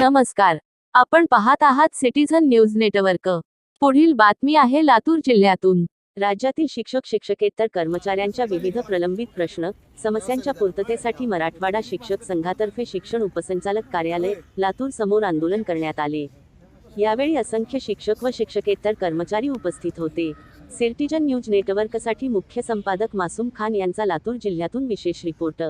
नमस्कार. आपण पाहत आहात सिटीझन न्यूज नेटवर्क. पुढील बातमी आहे लातूर जिल्ह्यातून. राज्यातील शिक्षक शिक्षकेतर कर्मचाऱ्यांच्या विविध प्रलंबित प्रश्न समस्यांच्या पूर्ततेसाठी मराठवाडा शिक्षक संघातर्फे शिक्षण उपसंचालक कार्यालय लातूर समोर आंदोलन करण्यात आले. यावेळी असंख्य शिक्षक व शिक्षकेतर कर्मचारी उपस्थित होते. सिटीजन न्यूज नेटवर्कसाठी मुख्य संपादक मासूम खान यांचा लातूर जिल्ह्यातून विशेष रिपोर्ट.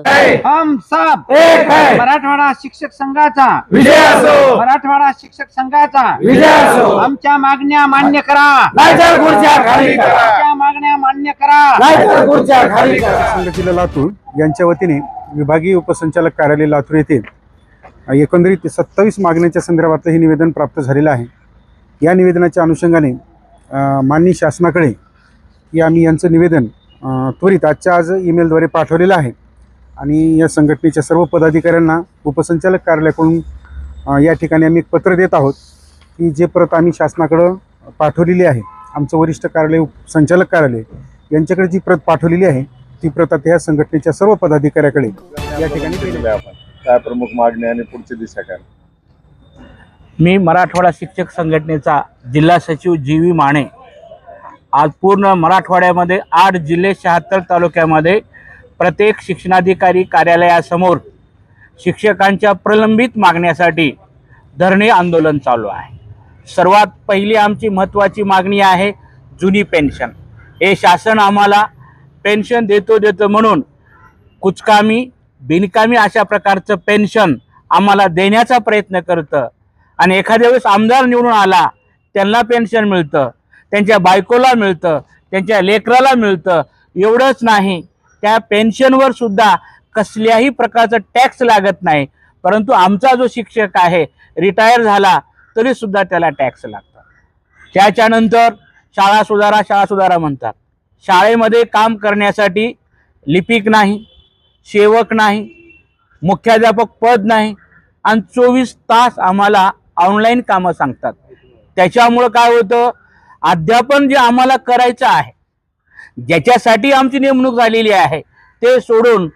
हम सब एक है। मराठवाडा शिक्षक संघाचा. विजय असो। मराठवाडा शिक्षक संघाचा. विजय असो। आमच्या मागण्या मान्य करा. नाहीतर खुर्च्या खाली करा। आमच्या मागण्या मान्य करा. नाहीतर खुर्च्या खाली करा। संघ जिल्हा लातूर यांच्या वतीने विभागीय उपसंचालक कार्यालय लातूर येथे एकंदरीत सत्तावीस मागण्यांच्या संदर्भातलं हे निवेदन प्राप्त झालेलं आहे. या निवेदनाच्या अनुषंगाने माननीय शासनाकडे की आम्ही यांचं निवेदन त्वरित आजच्या आज ईमेलद्वारे पाठवलेलं आहे. आणि या संघटनेच्या सर्व पदाधिकाऱ्यांना उपसंचालक कार्यालयाकडून या ठिकाणी आम्ही एक पत्र देत आहोत की जे प्रत आम्ही शासनाकडं पाठवलेली आहे. आमचं वरिष्ठ कार्यालय उपसंचालक कार्यालय यांच्याकडे जी प्रत पाठवलेली आहे ती प्रत आता या संघटनेच्या सर्व पदाधिकाऱ्याकडे या ठिकाणी आपण काय प्रमुख मागणी आणि पुढची दिशा काय? मी मराठवाडा शिक्षक संघटनेचा जिल्हा सचिव जी व्ही माने. आज पूर्ण मराठवाड्यामध्ये आठ जिल्हे शहात्तर तालुक्यामध्ये प्रत्येक शिक्षणाधिकारी कार्यालयासमोर शिक्षकांच्या प्रलंबित मागण्यासाठी धरणे आंदोलन चालू आहे. सर्वात पहिली आमची महत्त्वाची मागणी आहे जुनी पेन्शन. हे शासन आम्हाला पेन्शन देतो देतो म्हणून कुचकामी बिनकामी अशा प्रकारचं पेन्शन आम्हाला देण्याचा प्रयत्न करतं. आणि एखाद्या वेळेस आमदार निवडून आला त्यांना पेन्शन मिळतं त्यांच्या बायकोला मिळतं त्यांच्या लेकराला मिळतं. एवढंच नाही. त्या पेन्शनवर सुद्धा कसल्याही प्रकारचं टॅक्स लागत नाही. परंतु आमचा जो शिक्षक आहे रिटायर झाला तरी सुद्धा त्याला टॅक्स लागतं. त्याच्यानंतर शाळा सुधारा शाळा सुधारा म्हणतात. शाळेमध्ये काम करण्यासाठी लिपिक नाही. सेवक नाही मुख्याध्यापक पद नाही आणि चोवीस तास आम्हाला ऑनलाईन कामं सांगतात. त्याच्यामुळं काय होतं अध्यापन जे आम्हाला करायचं आहे ज्याच्यासाठी आमची नेमणूक झालेली आहे ते सोडून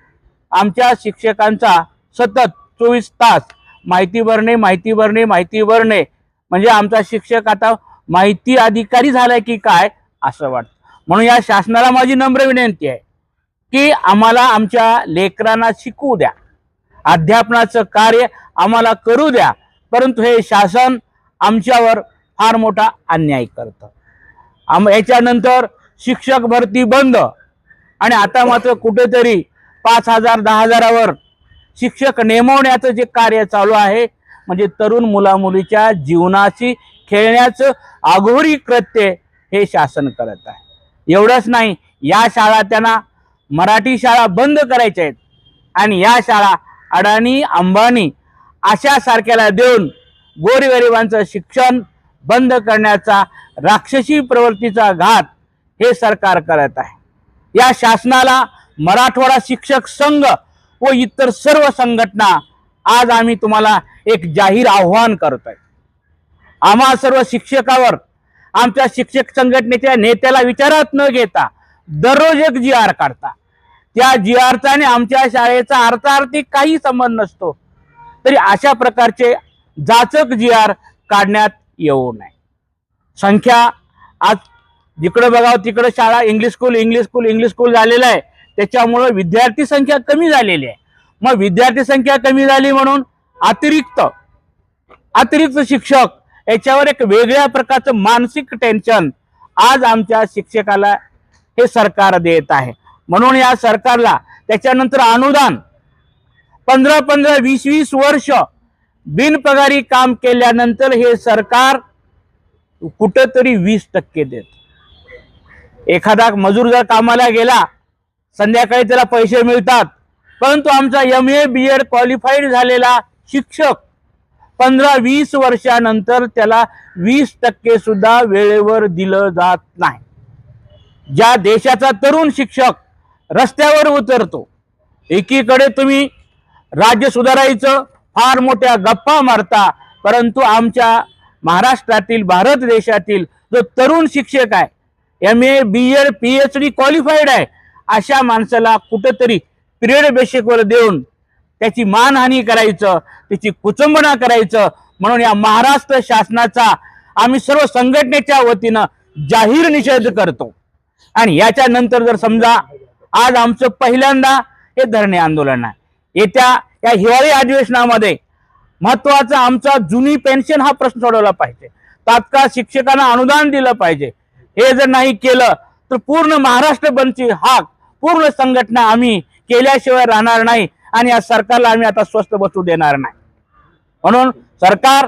आमच्या शिक्षकांचा सतत चोवीस तास माहिती भरणे माहिती भरणे माहिती भरणे म्हणजे आमचा शिक्षक आता माहिती अधिकारी झालाय की काय असं वाटतं. म्हणून या शासनाला माझी नम्र विनंती आहे. की आम्हाला आमच्या लेकरांना शिकवू द्या. अध्यापनाचं कार्य आम्हाला करू द्या. परंतु हे शासन आमच्यावर फार मोठा अन्याय करतं. आम याच्यानंतर शिक्षक भरती बंद. आणि आता मात्र कुठेतरी पाच हजार दहा हजारावर शिक्षक नेमवण्याचं जे कार्य चालू आहे म्हणजे तरुण मुलामुलीच्या जीवनाशी खेळण्याचं आघोरी कृत्य हे शासन करत आहे. एवढंच नाही या शाळा त्यांना मराठी शाळा बंद करायच्या आहेत. आणि या शाळा अडाणी अंबानी अशा सारख्याला देऊन गोरगरिबांचं शिक्षण बंद करण्याचा राक्षसी प्रवृत्तीचा घात हे सरकार करत आहे. या शासनाला मराठवाडा शिक्षक संघ व इतर सर्व संघटना आज आम्ही तुम्हाला एक जाहीर आव्हान करत आहे आम्हा सर्व शिक्षकावर आमच्या शिक्षक संघटनेच्या नेत्याला विचारात न घेता दररोज एक जी आर काढता. त्या जी आरचा आणि आमच्या शाळेचा अर्थार्थी काही संबंध नसतो. तरी अशा प्रकारचे जाचक जी आर काढण्यात येऊ नये. संख्या आज जिकडं बघावं तिकडं शाळा English school English school English school झालेलं आहे. त्याच्यामुळं विद्यार्थी संख्या कमी झालेली आहे. मग विद्यार्थी संख्या कमी झाली म्हणून अतिरिक्त अतिरिक्त शिक्षक याच्यावर एक वेगळ्या प्रकारचं मानसिक टेन्शन आज आमच्या शिक्षकाला हे सरकार देत आहे. म्हणून या सरकारला त्याच्यानंतर अनुदान पंधरा पंधरा वीस वीस वर्ष बिनपगारी काम केल्यानंतर हे सरकार कुठंतरी वीस टक्के देत. एखादा मजूर जर कामाला गेला संध्याकाळी त्याला पैसे मिळतात परंतु आमचा M A B Ed qualified झालेला शिक्षक पंधरा वीस वर्षानंतर त्याला वीस टक्के सुद्धा वेळेवर दिलं जात नाही. ज्या देशाचा तरुण शिक्षक रस्त्यावर उतरतो. एकीकडे तुम्ही राज्य सुधारायचं फार मोठ्या गप्पा मारता परंतु आमच्या महाराष्ट्रातील भारत देशातील जो तरुण शिक्षक आहे M A B Ed P H D qualified आहे अशा माणसाला कुठंतरी पिरियड बेसिकवर देऊन त्याची मानहानी करायचं त्याची कुचंबना करायचं म्हणून या महाराष्ट्र शासनाचा आम्ही सर्व संघटनेच्या वतीनं जाहीर निषेध करतो. आणि याच्यानंतर जर समजा आज आमचं पहिल्यांदा हे धरणे आंदोलन आहे. येत्या या हिवाळी अधिवेशनामध्ये महत्त्वाचा आमचा जुनी पेन्शन हा प्रश्न सोडवला पाहिजे. तात्काळ शिक्षकांना अनुदान दिलं पाहिजे. हे जर नाही केलं तर पूर्ण महाराष्ट्र बंदची हाक पूर्ण संघटना आम्ही केल्याशिवाय राहणार नाही आणि या सरकारला आम्ही आता स्वस्त बसू देणार नाही. म्हणून सरकार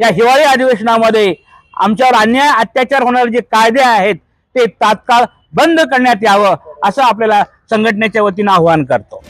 या हिवाळी अधिवेशनामध्ये आमच्यावर अन्याय अत्याचार होणारे जे कायदे आहेत ते तात्काळ बंद करण्यात यावं. असं आपल्याला संघटनेच्या वतीनं आवाहन करतो.